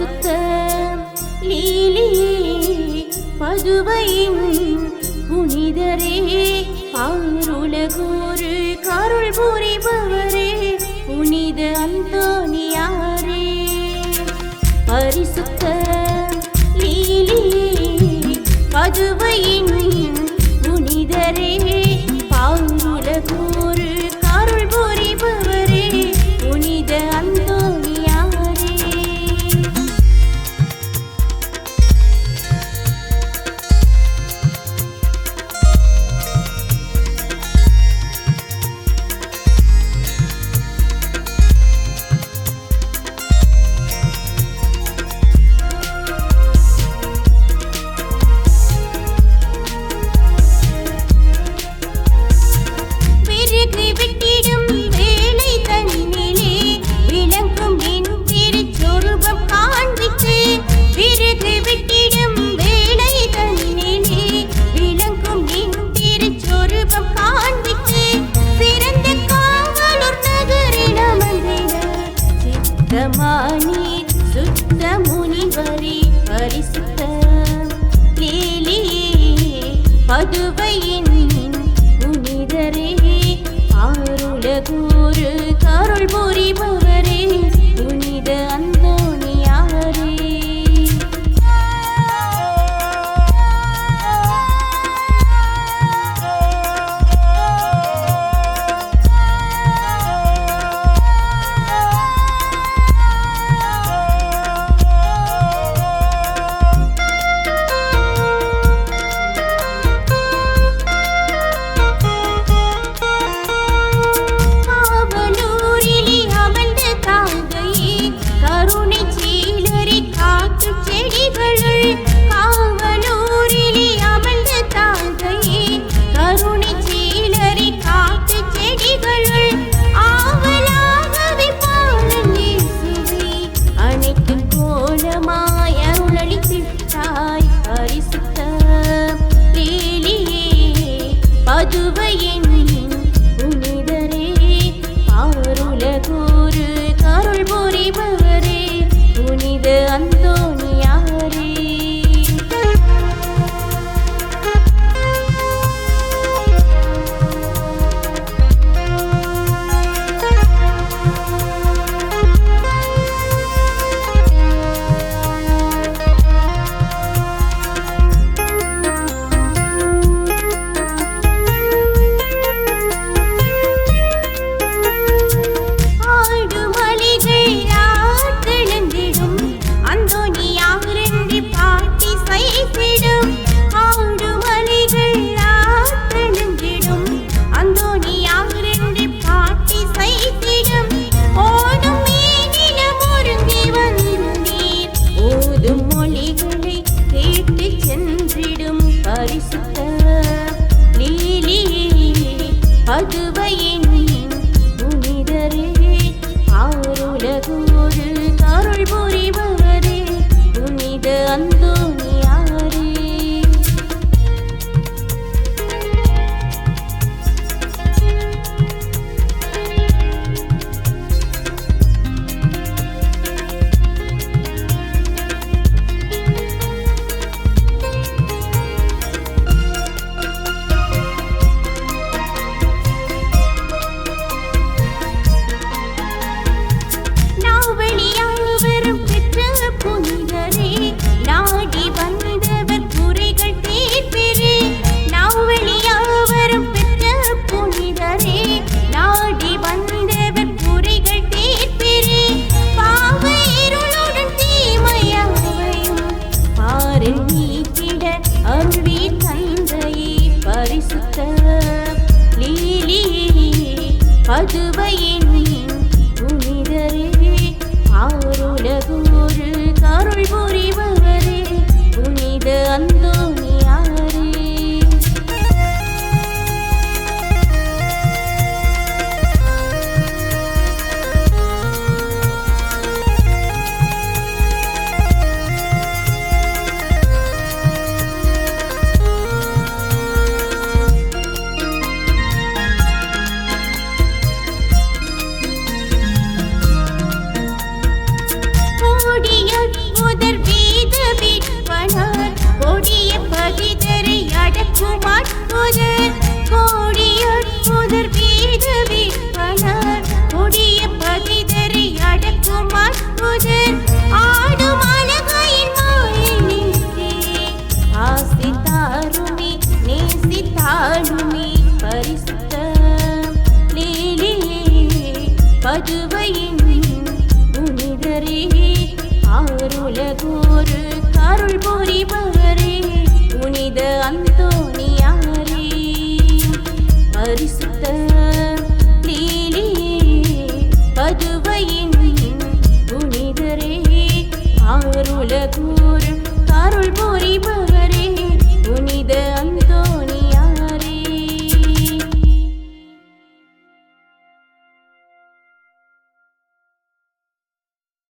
பரிசுத்த லீலியே பதுவையும் புனிதரே ஆருலகோரு கருள் புரிபவரே புனித அந்தோனியாரே பரிசுத்த லீலியே பதுவையே அதுவை கிருபையின் துவையில் servir.